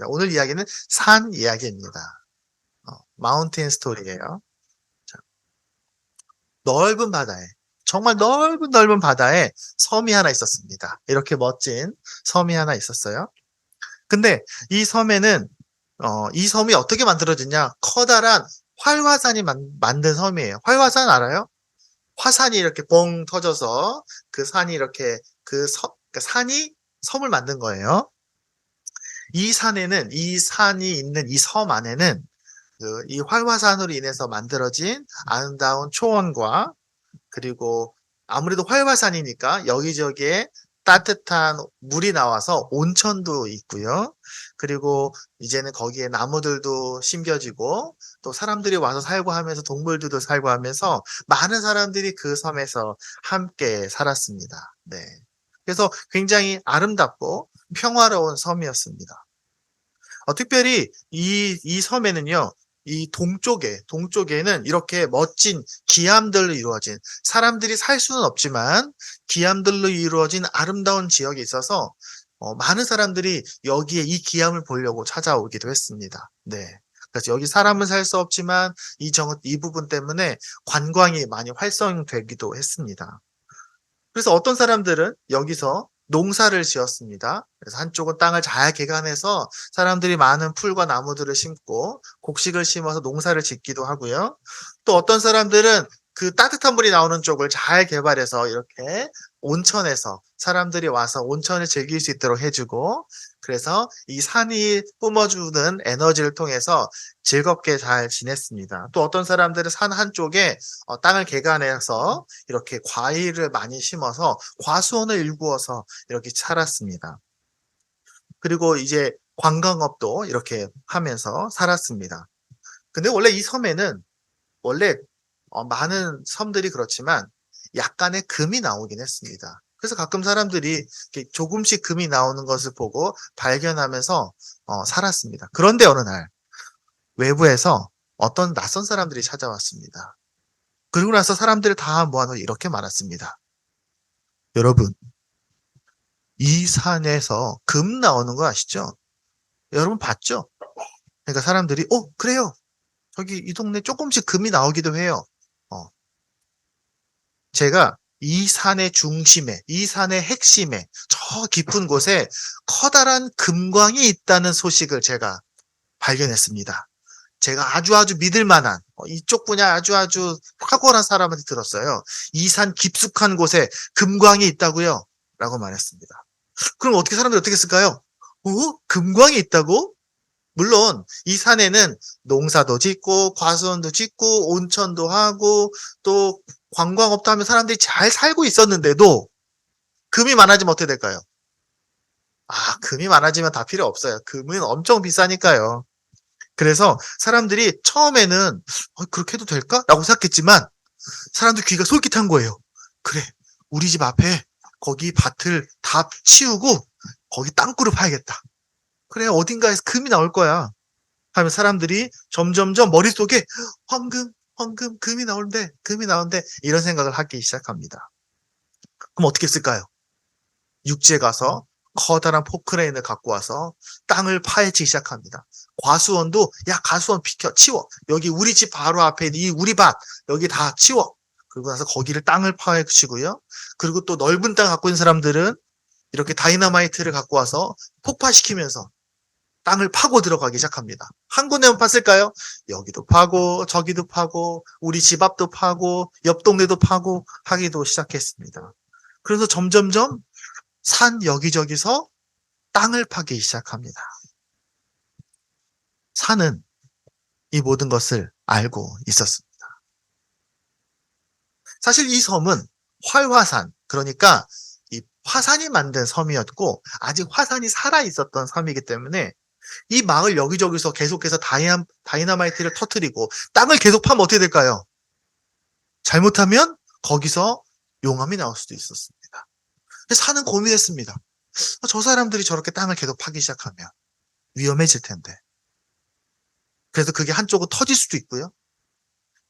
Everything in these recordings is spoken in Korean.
하겠습니다. 오늘 이야기는 산 이야기입니다. 어, 마운틴 스토리예요. 자, 넓은 바다에 정말 넓은 넓은 바다에 섬이 하나 있었습니다. 이렇게 멋진 섬이 하나 있었어요. 근데 이 섬에는 어, 이 섬이 어떻게 만들어졌냐? 커다란 활화산이 만, 만든 섬이에요. 활화산 알아요? 화산이 이렇게 뻥 터져서 그 산이 이렇게 그 서, 그러니까 산이 섬을 만든 거예요. 이 산에는 이 산이 있는 이 섬 안에는 그 이 활화산으로 인해서 만들어진 아름다운 초원과 그리고 아무래도 활화산이니까 여기저기에 따뜻한 물이 나와서 온천도 있고요. 그리고 이제는 거기에 나무들도 심겨지고 또 사람들이 와서 살고 하면서 동물들도 살고 하면서 많은 사람들이 그 섬에서 함께 살았습니다. 네. 그래서 굉장히 아름답고 평화로운 섬이었습니다. 어, 특별히 이, 이 섬에는요, 이 동쪽에, 동쪽에는 이렇게 멋진 기암들로 이루어진, 사람들이 살 수는 없지만, 기암들로 이루어진 아름다운 지역이 있어서, 어, 많은 사람들이 여기에 이 기암을 보려고 찾아오기도 했습니다. 네. 그래서 여기 사람은 살 수 없지만, 이 정, 이 부분 때문에 관광이 많이 활성되기도 했습니다. 그래서 어떤 사람들은 여기서 농사를 지었습니다. 그래서 한쪽은 땅을 잘 개간해서 사람들이 많은 풀과 나무들을 심고 곡식을 심어서 농사를 짓기도 하고요. 또 어떤 사람들은 그 따뜻한 물이 나오는 쪽을 잘 개발해서 이렇게 온천에서 사람들이 와서 온천을 즐길 수 있도록 해주고 그래서 이 산이 뿜어주는 에너지를 통해서 즐겁게 잘 지냈습니다. 또 어떤 사람들은 산 한쪽에 어, 땅을 개간해서 이렇게 과일을 많이 심어서 과수원을 일구어서 이렇게 살았습니다. 그리고 이제 관광업도 이렇게 하면서 살았습니다. 근데 원래 이 섬에는 원래 어, 많은 섬들이 그렇지만 약간의 금이 나오긴 했습니다. 그래서 가끔 사람들이 조금씩 금이 나오는 것을 보고 발견하면서 어, 살았습니다. 그런데 어느 날 외부에서 어떤 낯선 사람들이 찾아왔습니다. 그리고 나서 사람들을 다 모아놓고 이렇게 말했습니다. 여러분, 이 산에서 금 나오는 거 아시죠? 여러분 봤죠? 그러니까 사람들이, 어, 그래요. 저기 이 동네 조금씩 금이 나오기도 해요. 어. 제가 이 산의 중심에, 이 산의 핵심에, 저 깊은 곳에 커다란 금광이 있다는 소식을 제가 발견했습니다. 제가 아주 아주 믿을 만한, 어, 이쪽 분야 아주 아주 탁월한 사람한테 들었어요. 이 산 깊숙한 곳에 금광이 있다고요? 라고 말했습니다. 그럼 어떻게 사람들이 어떻게 했을까요? 어? 금광이 있다고? 물론 이 산에는 농사도 짓고 과수원도 짓고 온천도 하고 또 관광 업도 하면 사람들이 잘 살고 있었는데도 금이 많아지면 어떻게 될까요? 아, 금이 많아지면 다 필요 없어요. 금은 엄청 비싸니까요. 그래서 사람들이 처음에는 어, 그렇게 해도 될까? 라고 생각했지만 사람들 귀가 솔깃한 거예요. 그래, 우리 집 앞에 거기 밭을 다 치우고 거기 땅굴을 파야겠다. 그래, 어딘가에서 금이 나올 거야. 하면 사람들이 점점점 머릿속에 황금, 황금, 금이 나오는데, 금이 나오는데, 이런 생각을 하기 시작합니다. 그럼 어떻게 했을까요? 육지에 가서 커다란 포크레인을 갖고 와서 땅을 파헤치기 시작합니다. 과수원도, 야, 가수원 비켜, 치워. 여기 우리 집 바로 앞에 이 우리 밭, 여기 다 치워. 그리고 나서 거기를 땅을 파헤치고요. 그리고 또 넓은 땅 갖고 있는 사람들은 이렇게 다이너마이트를 갖고 와서 폭파시키면서 땅을 파고 들어가기 시작합니다. 한 군데만 팠을까요? 여기도 파고, 저기도 파고, 우리 집 앞도 파고, 옆 동네도 파고 하기도 시작했습니다. 그래서 점점점 산 여기저기서 땅을 파기 시작합니다. 산은 이 모든 것을 알고 있었습니다. 사실 이 섬은 활화산, 그러니까 이 화산이 만든 섬이었고, 아직 화산이 살아 있었던 섬이기 때문에 이 마을 여기저기서 계속해서 다이나, 다이나마이트를 터트리고 땅을 계속 파면 어떻게 될까요? 잘못하면 거기서 용암이 나올 수도 있었습니다. 사는 고민했습니다. 아, 저 사람들이 저렇게 땅을 계속 파기 시작하면 위험해질 텐데. 그래서 그게 한쪽은 터질 수도 있고요.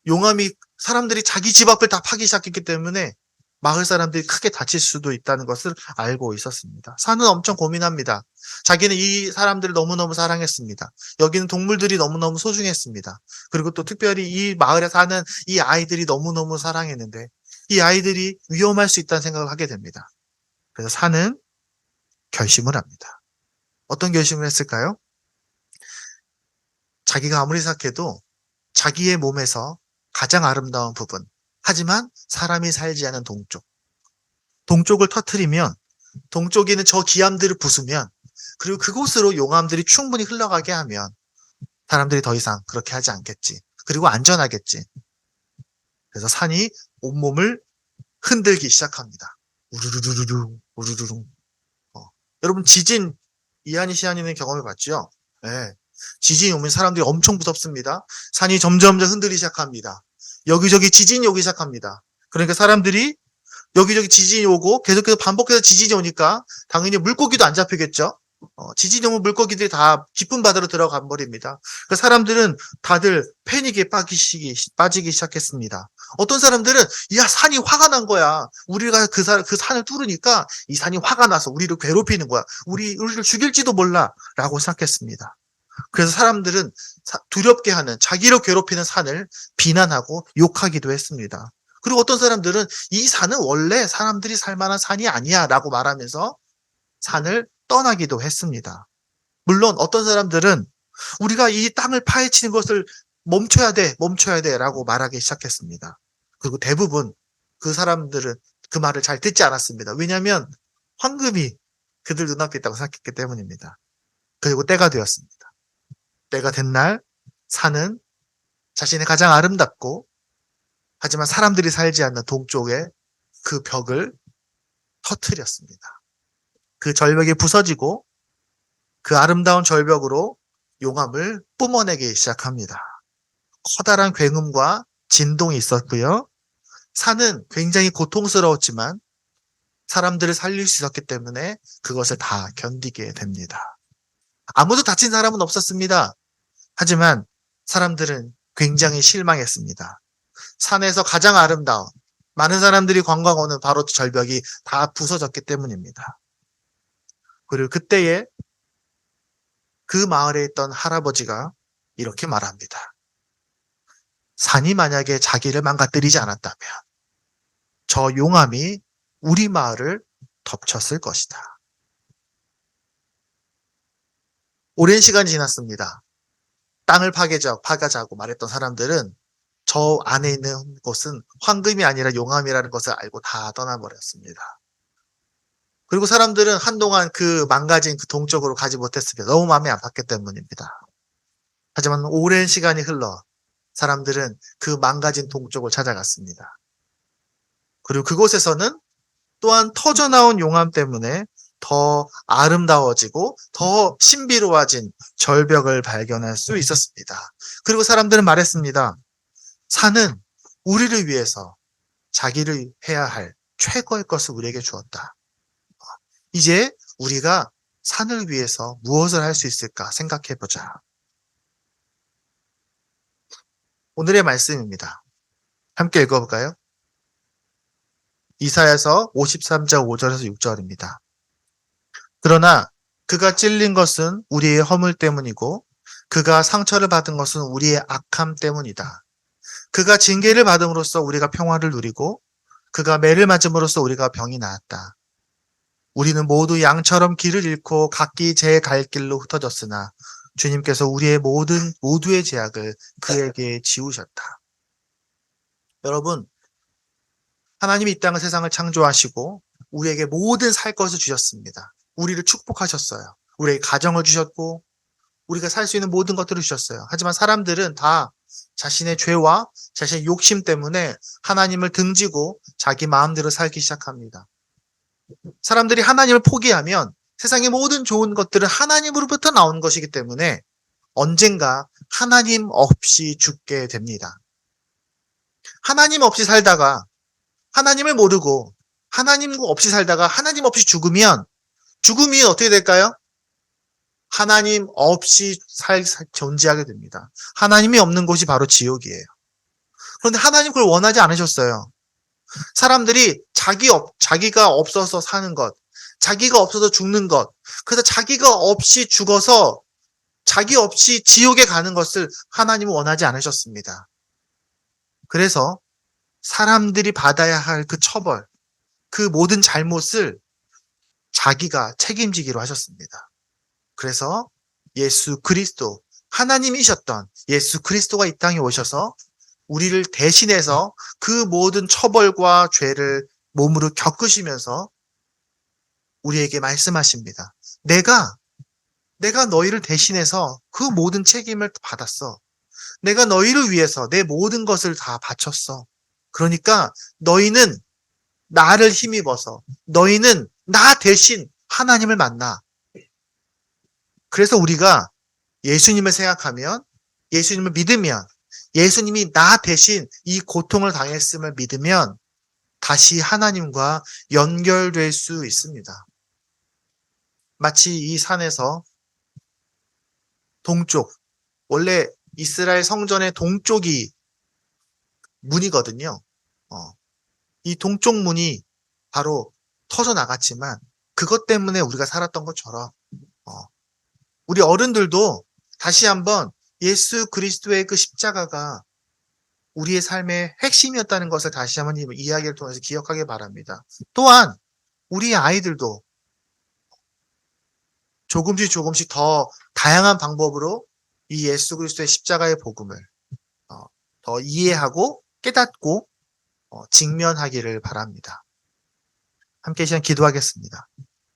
용암이 사람들이 자기 집 앞을 다 파기 시작했기 때문에 마을 사람들이 크게 다칠 수도 있다는 것을 알고 있었습니다. 산은 엄청 고민합니다. 자기는 이 사람들을 너무너무 사랑했습니다. 여기는 동물들이 너무너무 소중했습니다. 그리고 또 특별히 이 마을에 사는 이 아이들이 너무너무 사랑했는데 이 아이들이 위험할 수 있다는 생각을 하게 됩니다. 그래서 산은 결심을 합니다. 어떤 결심을 했을까요? 자기가 아무리 생각해도 자기의 몸에서 가장 아름다운 부분, 하지만 사람이 살지 않은 동쪽. 동쪽을 터트리면, 동쪽에 있는 저 기암들을 부수면, 그리고 그곳으로 용암들이 충분히 흘러가게 하면, 사람들이 더 이상 그렇게 하지 않겠지. 그리고 안전하겠지. 그래서 산이 온몸을 흔들기 시작합니다. 우르르르르, 우르르르. 어. 여러분, 지진, 이한이 시안이는 경험해 봤죠? 네. 지진이 오면 사람들이 엄청 무섭습니다. 산이 점점점 흔들리기 시작합니다. 여기저기 지진이 오기 시작합니다. 그러니까 사람들이 여기저기 지진이 오고 계속해서 반복해서 지진이 오니까 당연히 물고기도 안 잡히겠죠. 어, 지진이 오면 물고기들이 다 깊은 바다로 들어가 버립니다. 그 사람들은 다들 패닉에 빠지기, 빠지기 시작했습니다. 어떤 사람들은 야 산이 화가 난 거야. 우리가 그, 산, 그 산을 뚫으니까 이 산이 화가 나서 우리를 괴롭히는 거야. 우리 우리를 죽일지도 몰라라고 생각했습니다. 그래서 사람들은 두렵게 하는 자기를 괴롭히는 산을 비난하고 욕하기도 했습니다. 그리고 어떤 사람들은 이 산은 원래 사람들이 살 만한 산이 아니야 라고 말하면서 산을 떠나기도 했습니다. 물론 어떤 사람들은 우리가 이 땅을 파헤치는 것을 멈춰야 돼, 멈춰야 돼 라고 말하기 시작했습니다. 그리고 대부분 그 사람들은 그 말을 잘 듣지 않았습니다. 왜냐하면 황금이 그들 눈앞에 있다고 생각했기 때문입니다. 그리고 때가 되었습니다. 때가 된 날 산은 자신의 가장 아름답고 하지만 사람들이 살지 않는 동쪽의 그 벽을 터트렸습니다. 그 절벽이 부서지고 그 아름다운 절벽으로 용암을 뿜어내기 시작합니다. 커다란 굉음과 진동이 있었고요. 산은 굉장히 고통스러웠지만 사람들을 살릴 수 있었기 때문에 그것을 다 견디게 됩니다. 아무도 다친 사람은 없었습니다. 하지만 사람들은 굉장히 실망했습니다. 산에서 가장 아름다운 많은 사람들이 관광 오는 바로 절벽이 다 부서졌기 때문입니다. 그리고 그때에 그 마을에 있던 할아버지가 이렇게 말합니다. 산이 만약에 자기를 망가뜨리지 않았다면 저 용암이 우리 마을을 덮쳤을 것이다. 오랜 시간이 지났습니다. 땅을 파괴자, 파괴자고 말했던 사람들은 저 안에 있는 곳은 황금이 아니라 용암이라는 것을 알고 다 떠나버렸습니다. 그리고 사람들은 한동안 그 망가진 그 동쪽으로 가지 못했습니다. 너무 마음이 아팠기 때문입니다. 하지만 오랜 시간이 흘러 사람들은 그 망가진 동쪽을 찾아갔습니다. 그리고 그곳에서는 또한 터져나온 용암 때문에 더 아름다워지고 더 신비로워진 절벽을 발견할 수 있었습니다. 그리고 사람들은 말했습니다. 산은 우리를 위해서 자기를 해야 할 최고의 것을 우리에게 주었다. 이제 우리가 산을 위해서 무엇을 할 수 있을까 생각해 보자. 오늘의 말씀입니다. 함께 읽어볼까요? 이사야서 53장 5절에서 6절입니다. 그러나 그가 찔린 것은 우리의 허물 때문이고 그가 상처를 받은 것은 우리의 악함 때문이다. 그가 징계를 받음으로써 우리가 평화를 누리고 그가 매를 맞음으로써 우리가 병이 나았다. 우리는 모두 양처럼 길을 잃고 각기 제 갈 길로 흩어졌으나 주님께서 우리의 모든 모두의 제약을 그에게 지우셨다. 여러분, 하나님이 이 땅을 세상을 창조하시고 우리에게 모든 살 것을 주셨습니다. 우리를 축복하셨어요. 우리에게 가정을 주셨고 우리가 살 수 있는 모든 것들을 주셨어요. 하지만 사람들은 다 자신의 죄와 자신의 욕심 때문에 하나님을 등지고 자기 마음대로 살기 시작합니다. 사람들이 하나님을 포기하면 세상의 모든 좋은 것들은 하나님으로부터 나온 것이기 때문에 언젠가 하나님 없이 죽게 됩니다. 하나님 없이 살다가 하나님을 모르고 하나님 없이 살다가 하나님 없이 죽으면 죽음이 어떻게 될까요? 하나님 없이 살, 살, 존재하게 됩니다. 하나님이 없는 곳이 바로 지옥이에요. 그런데 하나님 그걸 원하지 않으셨어요. 사람들이 자기 없, 자기가 없어서 사는 것, 자기가 없어서 죽는 것, 그래서 자기가 없이 죽어서 자기 없이 지옥에 가는 것을 하나님은 원하지 않으셨습니다. 그래서 사람들이 받아야 할 그 처벌, 그 모든 잘못을 자기가 책임지기로 하셨습니다. 그래서 예수 그리스도, 하나님이셨던 예수 그리스도가 이 땅에 오셔서 우리를 대신해서 그 모든 처벌과 죄를 몸으로 겪으시면서 우리에게 말씀하십니다. 내가, 내가 너희를 대신해서 그 모든 책임을 받았어. 내가 너희를 위해서 내 모든 것을 다 바쳤어. 그러니까 너희는 나를 힘입어서 너희는 나 대신 하나님을 만나. 그래서 우리가 예수님을 생각하면 예수님을 믿으면 예수님이 나 대신 이 고통을 당했음을 믿으면 다시 하나님과 연결될 수 있습니다. 마치 이 산에서 동쪽, 원래 이스라엘 성전의 동쪽이 문이거든요. 어, 이 동쪽 문이 바로 터져 나갔지만 그것 때문에 우리가 살았던 것처럼 어, 우리 어른들도 다시 한번 예수 그리스도의 그 십자가가 우리의 삶의 핵심이었다는 것을 다시 한번 이 이야기를 통해서 기억하기 바랍니다. 또한 우리 아이들도 조금씩 조금씩 더 다양한 방법으로 이 예수 그리스도의 십자가의 복음을 어, 더 이해하고 깨닫고 어, 직면하기를 바랍니다. 함께 시간 기도하겠습니다.